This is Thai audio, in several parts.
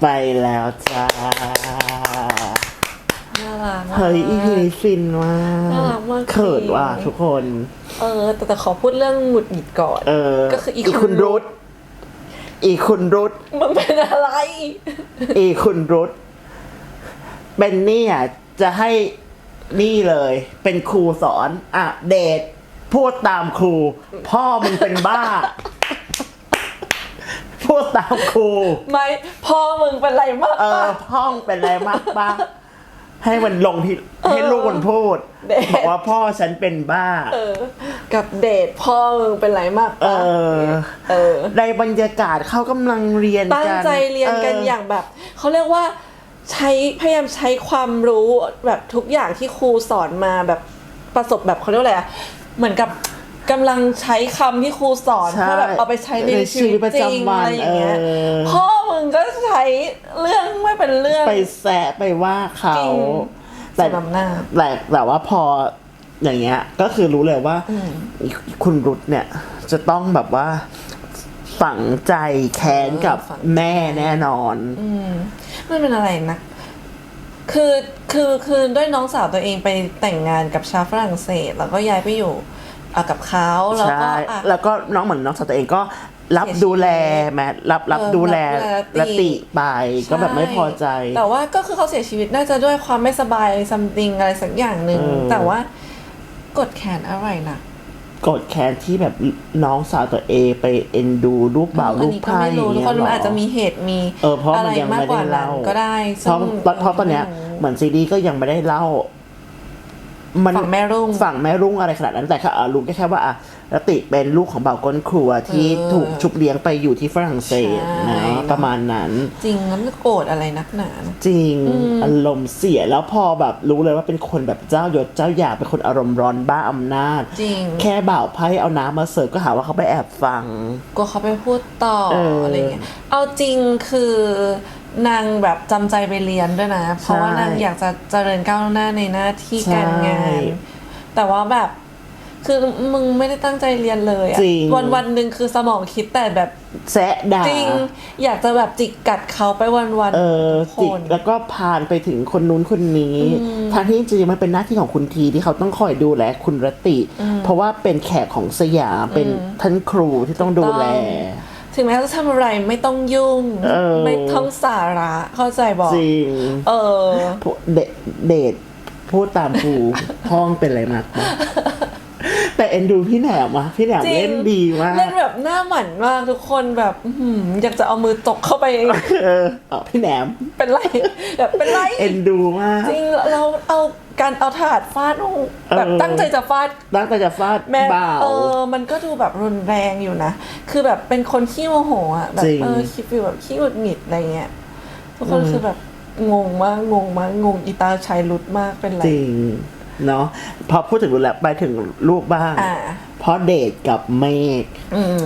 ไปแล้วจ้า น่ารักมาก เฮ้ยอีพีนี้ฟินมากน่ารักมากเขินว่ะจริงทุกคน เออ แต่แต่ขอพูดเรื่องหงุดหงิดก่อน เออก็คืออีอีคุคุณณรุตอีคุณรุตมันเป็นอะไร อีคุณรุตเป็นนี่อะ จะให้นี่เลย เป็นครูสอน อะ เดทพูดตามครู พ่อมึงเป็นบ้า พูดตามครูไม่พ่อมึงเป็นไรมากเอปะอพ่อมึงเป็นอะไรมากป้าให้มันลงที่ให้ลูกมันพูดเดทบอกว่าพ่อฉันเป็นบ้า เออ กับเดทพ่อมึงเป็นไรมากเอปะอ เออ ในบรรยากาศเขากำลังเรียนกันตั้งใจเรียนกันอย่างแบบเขาเรียกว่าใช้พยายามใช้ความรู้แบบทุกอย่างที่ครูสอนมาแบบประสบแบบเขาเรียกว่าอะไรอะเหมือนกับ กำลังใช้คำที่ครูสอนใช่เพื่อแบบเอาไปใช้ในในชีวิตประจริงจำวันอะไรอย่างเงี้ยเออ พ่อมึงก็ใช้เรื่องไม่เป็นเรื่อง ไปแสะไปว่าเขาจริงแต่สำหรับหน้าแต่แต่ว่าพออย่างเงี้ย ก็คือรู้เลยว่าคุณรุตเนี่ย จะต้องแบบว่าฝังใจแค้นกับเออฝังใจ แม่แน่นอนไม่เป็นอะไรนะ คือ คือ คือด้วยน้องสาวตัวเองไปแต่งงานกับชาวฝรั่งเศส แล้วก็ย้ายไปอยู่อะ กับเขาแล้วก็ใช่อะ แล้วก็น้องเหมือนน้องสาวตัวเองก็รับเสียชีวิตดูแลแมรับรับเออดูแลรับดูแลละติติไปก็แบบไม่พอใจ แต่ว่าก็คือเขาเสียชีวิตน่าจะด้วยความไม่สบายซัมติงอะไรสักอย่างหนึ่ง เออ แต่ว่ากดแขนอะไรนะกดแค้นที่แบบน้องสาวตัวเองไปเอ็นดูลูกบ่าวอัลูนกนี้ก็พายไม่รู้ทุกคนมันอาจจะมีเหตุมีเออเพราะอะมันไรยังมากไม่กได้ว่านั้นเล่าก็ได้เพราะซึ่งเพราะตอนเนี้ยเหมือนซีดีก็ยังไม่ได้เล่า มันฝั่งแม่รุ่ง ฝั่งแม่รุ่งอะไรขนาดนั้นแต่ค่ะอะลุงก็แค่ว่าอะรติเป็นลูกของบ่าวก้นครัวที่เออถูกชุบเลี้ยงไปอยู่ที่ฝรั่งเศสใช่ นะประมาณนั้น จริงงั้นโกรธอะไรนักหนานะ จริงอารมณ์เสียแล้วพอแบบรู้เลยว่าเป็นคนแบบเจ้ายศเจ้าอยากเป็นคนอารมณ์ร้อนบ้าอำนาจ จริง แค่บ่าวไพ่เอาน้ำมาเสิร์ฟก็หาว่าเขาไปแอบฟัง กลัวเขาไปพูดต่อเอออ อะไรเงี้ย เอาจริงคือ นางแบบจำใจไปเรียนด้วยนะ เพราะว่าใช่นางอยากจะเจริญก้าวหน้าในหน้าที่ใช่การงาน แต่ว่าแบบคือมึงไม่ได้ตั้งใจเรียนเลยอะจริงวันวันๆหนึ่งคือสมองคิดแต่แบบแซะด่าจริง อยากจะแบบจิกกัดเขาไปวันวันๆเออทุกคจิกนแล้วก็พานไปถึงคนนู้นคนนี้ทางที่จริงๆมันเป็นหน้าที่ของคุณทีที่เขาต้องคอยดูแลคุณรติ เพราะว่าเป็นแขกของสยามเป็นท่านครูที่ต้องดูแล ถึงแม้จะทำอะไรไม่ต้องยุ่ง เออ ไม่ต้องสาระเข้าใจบอก จริงเออพูเดเดทพูดตามครูห้องเป็นอะไรมากปะ แต่เอ็นดูพี่แหนมอะพี่แหนมจริง เล่นดีมากเล่นแบบหน้าหมันมากทุกคนแบบอื้อหืออยากจะเอามือตกเข้าไป เออเอาพี่แหนมเป็นไรแบบเป็นไรเอ็นดูมาก จริงเราเอาการเอาถาดฟาดลงแบบเออ ตั้งใจจะฟาด ตั้งแต่จะฟาดแม่บ่าว เออ มันก็ดูแบบรุนแรงอยู่นะ คือแบบเป็นคนขี้โมโหอะ แบบจริง เออคิดฟีลแบบขี้หงุดหงิดอะไรเงี้ย ทุกคนคือแบบงงมาก งงมาก งงอีตาชายรุดมากเป็นไร จริง เนาะพอพูดถึงรู้แล้วไปถึงลูกบ้าง อ่า เพราะเดทกับเมฆอืม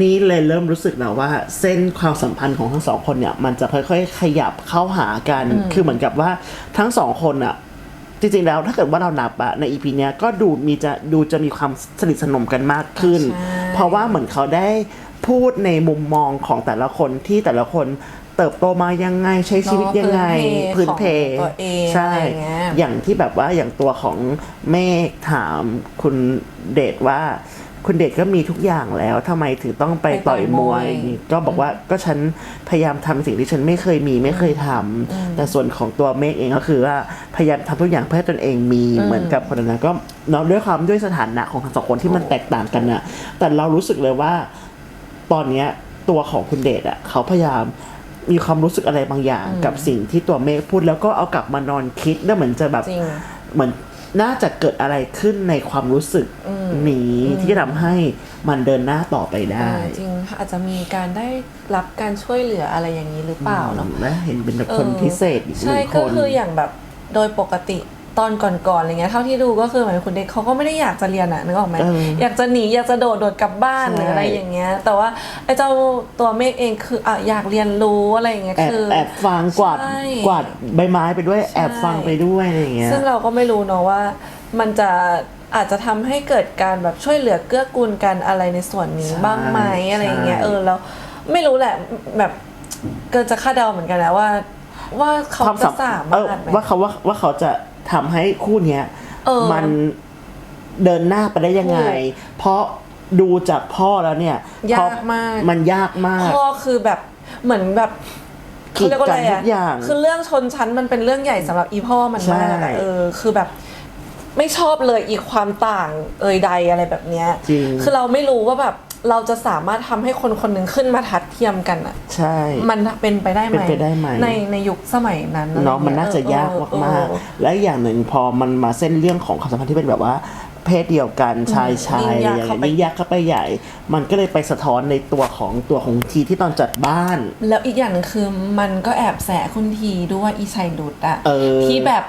นี่เลยเริ่มรู้สึกนะว่า เส้นความสัมพันธ์ของทั้งสองคนเนี่ย มันจะค่อยๆ ขยับเข้าหากัน คือเหมือนกับว่าทั้งสองคนอะจริงๆแล้วถ้าเกิดว่าเรานับอะในอีพีเนี้ยก็ดูมีจะดูจะมีความสนิทสนมกันมากขึ้น ใช่ เพราะว่าเหมือนเขาได้พูดในมุมมองของแต่ละคนที่แต่ละคน เติบโตมายังไงใช้ชีวิตยังไงพื้พื้นนเพเพของตัวเองใช่ อะไรเงี้ย อย่างที่แบบว่าอย่างตัวของเมฆถามคุณเดชว่า คุณเดชก็มีทุกอย่างแล้วทำไมถึงต้องไปไปต่ต่ออยยมมววยยก็บอกว่าก็ฉันพยายามทำสิ่งที่ฉันไม่เคยมีไม่เคยทำแต่ส่วนของตัวเมฆเองก็คือว่าพยายามทำทุกอย่างเพื่อให้ตนเองมีเหมือนกับคนนั้นก็เนาะด้วยความด้วยสถานะของทั้งสองคนที่มันแตกต่างกันน่ะแต่เรารู้สึกเลยว่า ตอนเนี้ยตัวของคุณเดชอะเขาพยายาม มีความรู้สึกอะไรบางอย่างกับสิ่งที่ตัวเมฆพูดแล้วก็เอากลับมานอนคิดแล้วเหมือนจะแบบจริงเหมือนน่าจะเกิดอะไรขึ้นในความรู้สึกนี้ที่ทำให้มันเดินหน้าต่อไปได้ จริงอาจจะมีการได้รับการช่วยเหลืออะไรอย่างนี้หรือเปล่าเนาะและเห็นเป็นแบบคนออพิเศษอีกหใช่นึ่งคก็นคืออย่างแบบโดยปกติ ตอนก่อนๆอะไรเงี้ยเท่าที่ดูก็คือเหมือนคุณเด็กเขาก็ไม่ได้อยากจะเรียนอะนึกออกไหมเออออยากจะหนีอยากจะโดดโดดกลับบ้านใช่หรืออะไรอย่างเงี้ย แต่ว่าไอ้เจ้าตัวเมฆเองคืออะอยากเรียนรู้อะไรอย่างเงี้ยแอบคือแอบฟังกวาดใช่กวาดใบไม้ไปด้วยแอบฟังไปด้วยอะไรอย่างเงี้ยซึ่งเราก็ไม่รู้เนาะว่า มันจะอาจจะทำให้เกิดการแบบช่วยเหลือเกื้อกูลกันอะไรในส่วนนี้ใช่บ้างไหมอะไรอย่างเงี้ยใช่เออแล้วไม่รู้แหละแบบเกินจะคาดเดาเหมือนกันนะว่า ว่าเขาความจะสัมสาเอมารอถไหมว่าเขาว่าว่าเขาจะ ทำให้คู่เนี้ยเออ มันเดินหน้าไปได้ยังไงถูกเพราะดูจากพ่อแล้วเนี่ยยากเพระมาก มันยากมาก พ่อคือแบบเหมือนแบบกีดเขาเรียกว่าอะไรกันทุอะกอย่างคือเรื่องชนชั้นมันเป็นเรื่องใหญ่สำหรับอีพ่อมันมากใช่ อะเออ คือแบบไม่ชอบเลยอีความต่างเอ่ยใดอะไรแบบเนี้ยจริง คือเราไม่รู้ว่าแบบ เราจะสามารถทำให้คนคนหนึ่งขึ้นมาทัดเทียมกันอะใช่ มันเป็นไปได้ไหมเป็นไปได้ไหม ในในยุคสมัยนั้นอะไรเนาะเงี้ยมันน่าจะยากเออเออมากเออ ๆและอีกอย่างหนึ่งพอมันมาเส้นเรื่องของความสัมพันธ์ที่เป็นแบบว่า เพศเดียวกันชายชายยิ่อะไรงอย่างยากเข้าไปเงี้ยยิ่งยากเข้าไปใหญ่ มันก็เลยไปสะท้อนในตัวของตัวของทีที่ตอนจัดบ้าน แล้วอีกอย่างหนึงคือมันก็แอบแสคุณทีด้วยอีชัยดุดอะเออ ที่แบบ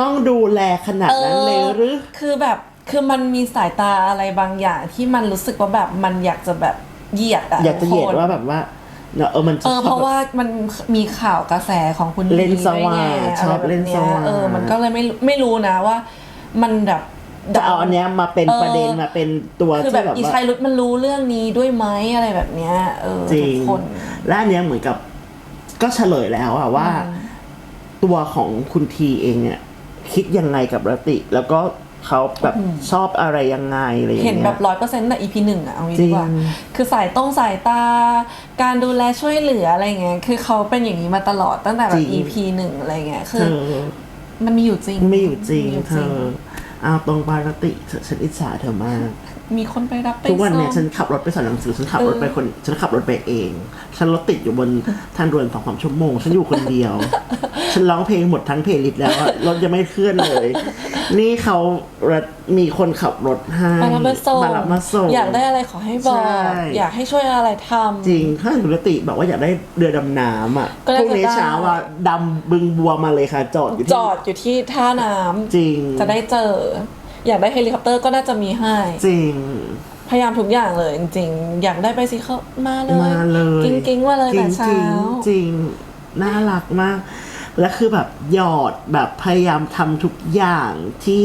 ต้องดูแลขนาดนั้นเลยหรือ คือแบบ คือมันมีสายตาอะไรบางอย่างที่มันรู้สึกว่าแบบมันอยากจะแบบเหยียดอะอยากจะเหยียดทุกคนว่าแบบว่าเนอะเออมันเออเพราะว่ามันมีข่าวกระแสของคุณเล่นสด้วยว่างไงชอบะไรแบบเล่นสว่างเออมันก็เลยไม่รู้ไม่รู้นะว่า มันแบบจะเอาอันเนี้ยมาเป็นเออประเด็นมาเป็นตัวคือที่แบบแบบอีว่าชัยรุดมันรู้เรื่องนี้ด้วยไหมอะไรแบบเนี้ยเออจริทุงกคนและอันเนี้ยเหมือนกับ ก็เฉลยแล้วอะว่า ตัวของคุณทีเองเนี่ยคิดยังไงกับรติ แล้วก็ เขาแบบชอบอะไรยังไงอะไรอย่างเห็นเงี้ยแบบร้อยเปอร์เซ็นต์แต่ EP หนึ่งอะเอางี้ดีกว่า จริง คือสายต้องสายตา การดูแลช่วยเหลืออะไรเงี้ย คือเขาเป็นอย่างนี้มาตลอดตั้งแต่แบจริบง EP หนึ่งอะไรเงี้ย คืเธออมันมีอยู่จริงไม่อยู่จริงมีอยู่เธอ เอาตรงปารติฉันอิจฉาเธอมาก มีคนไปรับไปทุกวันเนี่ยส่งฉันขับรถไปสอนหนังสือฉันขับรถไปคนฉันขับรถไปเอง ฉันรถติดอยู่บนทางด่วนสองสามชั่วโมง ฉันอยู่คนเดียว ฉันร้องเพลงหมดทั้งเพลย์ลิสต์แล้วอะรถยังไม่เคลื่อนเลย นี่เขามีคนขับรถให้มารับมาส่งมารับมาส่งอยากได้อะไรขอให้บอกใช่อยากให้ช่วยอะไรทำจริงถ้าธุรติบอกว่าอยากได้เรือดำน้ำอะก็พน่าจะรุ่งนี้ได้เช้าอะดำบึงบัวมาเลยค่ะ จอดอยู่ที่จอดอยู่ที่ท่าน้ำจริงจะได้เจอ อยากได้เฮลิคอปเตอร์ก็น่าจะมีให้ จริง พยายามทุกอย่างเลยจริงๆอยากได้ไปสิเขามาเลยมาเลยกิ้งๆมาเลยจริแต่งเช้าจริงจริงน่ารักมาก และคือแบบหยอดแบบพยายามทำทุกอย่างที่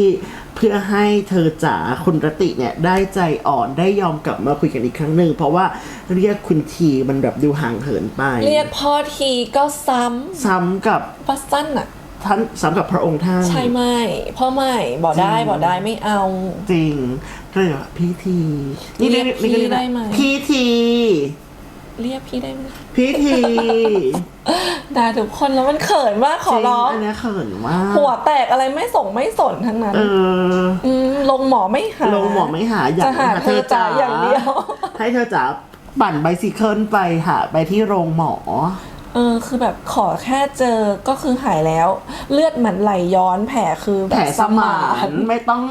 เพื่อให้เธอจ๋าคุณรติเนี่ย ได้ใจอ่อนได้ยอมกลับมาคุยกันอีกครั้งหนึ่งเพราะว่าเรียกคุณทีมันแบบดูห่างเหินไป เรียกพ่อทีก็ซ้ำซ้ำกับ ฟัสซันอะ ท่านซ้ำกับพระองค์ท่าน ใช่ไหมพ่อไม่บอกได้จริงบอกได้ไม่เอา จริงก็เลยแบบพี่ทีเรียกพี่ก็เรียได้ไหมพี่ทีเรียกพี่ได้ไหมพี่ทีด่าทุกคนแล้วมันเขินมากขอร้องจริอันเนี้ยเขินมากหัวแตกอะไรไม่ส่งไม่สนทั้งนั้นเออ มลงหมอไม่หา ลงหมอไม่หาอยากจะหาเธอจ๋าอย่างเดียว ให้เธอจ๋าปั่นไบซิเคิลไปหาไปที่โรงหมอ เออคือแบบขอแค่เจอก็คือหายแล้ว เลือดเหมือนไหลย้อนแผลคือแบแผลบสมานไม่ต้อง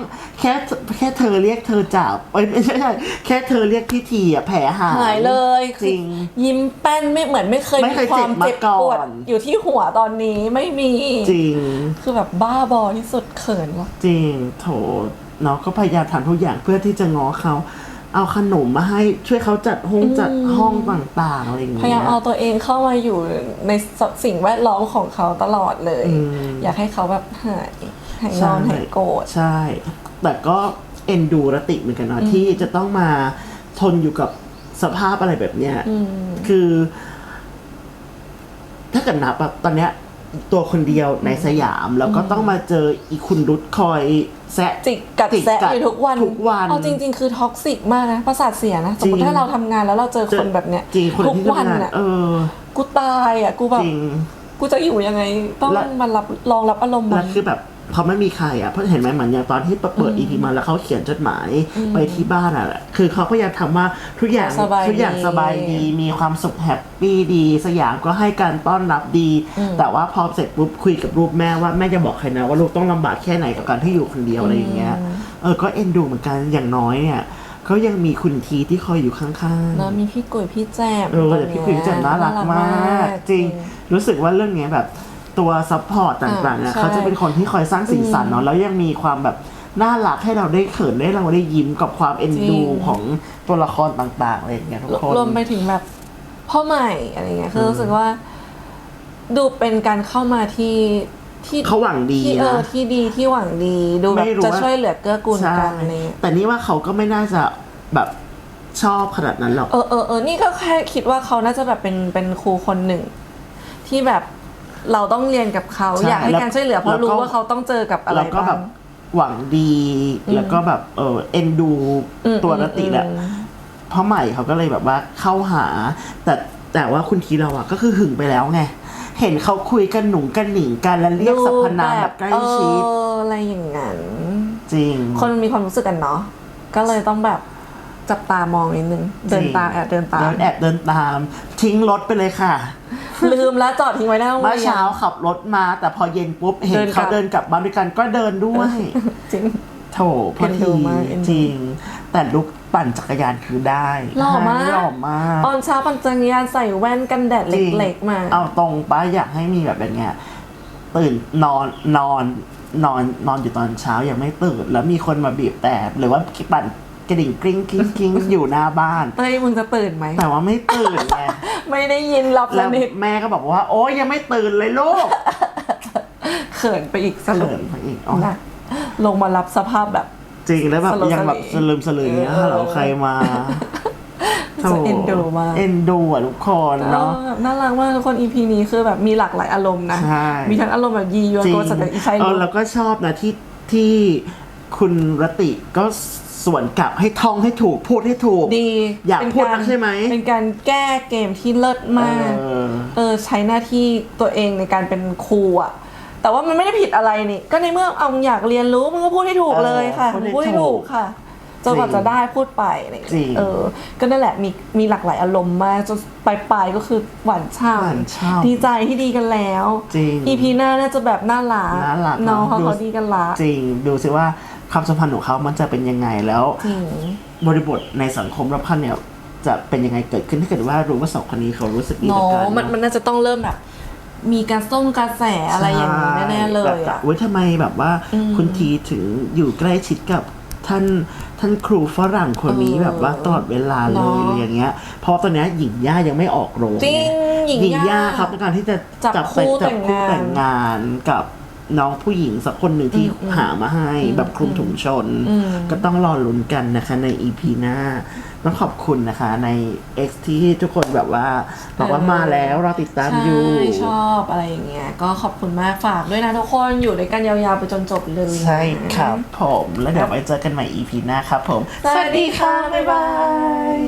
แค่แค่เธอเรียกเธอจ๋าเอ้ยไม่ใช่ไม่ใช่แค่เธอเรียกพี่ทีอะแผลหายหายเลยจริงคือยิ้มแป้นไม่เหมือนไม่เคยไม่มีเคยความเจ็เจ็บบมาก่อนปวดอยู่ที่หัวตอนนี้ไม่มีจริง คือแบบบ้าบอที่สุดเขินว่ะจริงโถเนาะก็พยายามทำทุกอย่างเพื่อที่จะง้อเขา เอาขนมมาให้ช่วยเขาจัดห้องจัดห้องต่างๆอะไรอย่างพเงี้ยายามเอาตัวเองเข้ามาอยู่ในสิ่งแวดล้อมของเขาตลอดเลยอืมอยากให้เขาแบบหายหายงอนหายโกรธใช่ แต่ก็เอ็นดูรติเหมือนกันเนาะที่จะต้องมาทนอยู่กับสภาพอะไรแบบเนี้ยคือ ถ้าเกิดนับแบบตอนเนี้ย ตัวคนเดียวในสยาม แล้วก็ต้องมาเจออีคุณรุดคอยแซะจิกกัดจิกแซะกัดอยู่ทุกวันทุกวันเอาจริง ๆ คือท็อกซิกมากนะประสาทเสียนะสมมจริติงถ้าเราทำงานแล้วเราเจอคนแบบเนี้ยจริงคนทุกที่วันทำงานอะเออกูตายอะกูแบบจริงกูจะอยู่ยังไง ต้องและมารับรองรับอารมณ์มัแล้วนคือแบบ พอไม่มีใครอะเพราะเห็นไหมเหมือนอย่างตอนที่เปิดอีพีมาแล้วเขาเขียนจดหมายไปที่บ้านอะ คือเขาพยายามทำว่าทุกอย่างสบายทุกอย่างดีสบายดีมีความสุขแฮปปี้ดี สยามก็ให้การต้อนรับดี แต่ว่าพอเสร็จปุ๊บคุยกับรูปแม่ว่าแม่จะบอกใครนะว่าลูกต้องลำบากแค่ไหนกับการที่อยู่คนเดียวอะไรอย่างเงี้ยเออก็เอ็นดูเหมือนกันอย่างน้อยเนี่ยเขายังมีคุณทีที่คอยอยู่ข้างๆเนอะมีพี่กุยพี่แจมเออแต่พี่คุยจันน่ารักมาก จริงรู้สึกว่าเรื่องเนี้ยแบบ ตัวซัพพอร์ตต่างๆเนี่ยอ่าใช่ เขาจะเป็นคนที่คอยสร้างสีสันเนาะแล้วยังมีความแบบน่ารักให้เราได้เขินได้เราได้ยิ้มกับความเอ็นดูของตัวละครต่างๆอะไรอย่างเงี้ยทุกคน รวมไปถึงแบบพ่อใหม่อะไรเงี้ยคือรู้สึกว่า ดูเป็นการเข้ามาที่ที่เขาหวังดีที่เออนะที่ดีที่หวังดีดูแบบไม่รู้จะว่า ช่วยเหลือเกื้อกูลใช่กันอะไรเงี้ย แต่นี่ว่าเขาก็ไม่น่าจะแบบชอบขนาดนั้นหรอก เออเออเออนี่ก็แค่คิดว่าเขาน่าจะแบบเป็นเป็นครูคนหนึ่ง ที่แบบ เราต้องเรียนกับเขาใช่อยากให้แล้วการช่วยเหลือเพแล้ราะวก็รู้ว่าเขาต้องเจอกับอะไรแล้วก็แบบ้าบง หวังดีแล้วก็แบบเออเอ็นดูอืมตัวรติแหละอืม เพราะใหม่เขาก็เลยแบบว่าเข้าหา แต่แต่ว่าคุณทีเราอะก็คือหึงไปแล้วไง เห็นเขาคุยกันหนุ่งกันหนิงกันแล้วเรียกสรรพนามแบบใกล้ชิดเอออะไรอย่างนั้น จริง คนมันมีความรู้สึกกันเนาะก็เลยต้องแบบจับตามองนิดนึง เดินตามแอบเดินตาม เดินแอบเดินตาม ทิ้งรถไปเลยค่ะ ลืมแล้วจอดทิ้งไว้หน้าโรงเมื่อเรียน เช้าขับรถมาแต่พอเย็นปุ๊บเห็นเดินกลัเขาบเดินกลับบ้านด้วยกันก็เดินด้วย จริง โถพอเอ็นดูทีมากเอ็นดูจริง แต่ลุกปั่นจักรยานคือได้หล่อมาก หล่อมากตอนเช้าปั่นจักรยานใส่แว่นกันแดดจริงเล็กๆมา เอาตรงป้าอยากให้มีแบบเป็นไงตื่นนอนนอนนอนนอนอยู่ตอนเช้ายังไม่ตื่น แล้วมีคนมาบีบแต่หรือว่าปั่น กระดิ่งกริ้งกริ้งกริ้งอยู่หน้าบ้าน เต้ยมึงจะตื่นไหม แต่ว่าไม่ตื่นไงไม่ได้ยินหลับสแล้วนิทแม่ก็บอกว่า โอ้ยยังไม่ตื่นเลยลูกเขินไปอีกสรุเขิปนไปอีกอ๋อนะลงมารับสภาพแบบ จริงแล้วแบบสโลว์ยังแบบสสลีลืมสลืออย่างเงี้ยเออ ฮัลโหลใครมาจะเอ็นดูมากเอ็นดูอะทุกคนเนาะ เออน่ารักมากทุกคน EP นี้คือแบบมีหลากหลายอารมณ์นะ ใช่ มีทั้งอารมณ์แบบยียวนจริงโกสแต่อีไซเอรุอแล้วก็ชอบนะที่ที่คุณรติก็ สวนกลับให้ท่องให้ถูกพูดให้ถูก ดีอยากเป็นพูดนักใช่ไหมเป็นการแก้เกมที่เลิศมาก เออ เออใช้หน้าที่ตัวเองในการเป็นครูอะแต่ว่ามันไม่ได้ผิดอะไรนี่ ก็ในเมื่อเอามึงอยากเรียนรู้มึงก็พูดให้ถูกเลยค่ะเออพูดให้พูดให้ถูถูกกค่ะจนกว่าจริงจะได้พูดไปอะไรอย่างจริเงี้งยเออ ก็นั่นแหละมีมีหลากหลายอารมณ์มากจนปลายปลายๆก็คือหวานช่หวานฉ่ำำดีใจที่ดีกันแล้ว จริง EP หน้าน่าจะแบบน่ารักน่ารักน้องเนอะเขาดูเขาดีกันละ จริงดูสิว่า ความสัมพันธ์ของเขามันจะเป็นยังไงแล้วจริงบริบทในสังคมรอบข้างเนี่ย จะเป็นยังไงเกิดขึ้นถ้าเกิดว่ารู้ว่าสองคนนี้เขารู้สึกดีเนาต่อกันะมันมันน่าจะต้องเริ่มแบบ มีการส่งกระแสอะไรอย่างนี้แน่ๆเลยแบบอะเว้ยทำไมแบบว่าคุณทีถึงอยู่ใกล้ชิดกับท่านท่านครูฝรั่งคนนี้เออแบบว่าตลอดเวลาเลเนยอะอะไรอย่างเงี้ย เพราะตอนเนี้ยหญิงย่ายังไม่ออกโรงจริงหญิงหญิงย่าย่าครับในการที่จะจับไปคู่จัแต่งคู่งานแต่งงานกับ น้องผู้หญิงสักคนหนึ่งที่หามาให้แบบคลุมถุงชน ก็ต้องรอลุ้นกันนะคะใน EP หน้า ต้องขอบคุณนะคะใน X ที่ทุกคนแบบว่าบอกว่ามาแล้วเราติดตามอยู่ใช่ชอบอะไรอย่างเงี้ยก็ขอบคุณมากฝากด้วยนะทุกคนอยู่ด้วยกันยาวๆไปจนจบเลยใช่ครับผมแล้วเดี๋ยวไว้เจอกันใหม่ EP หน้าครับผม สวัสดีค่ะ บ๊ายบาย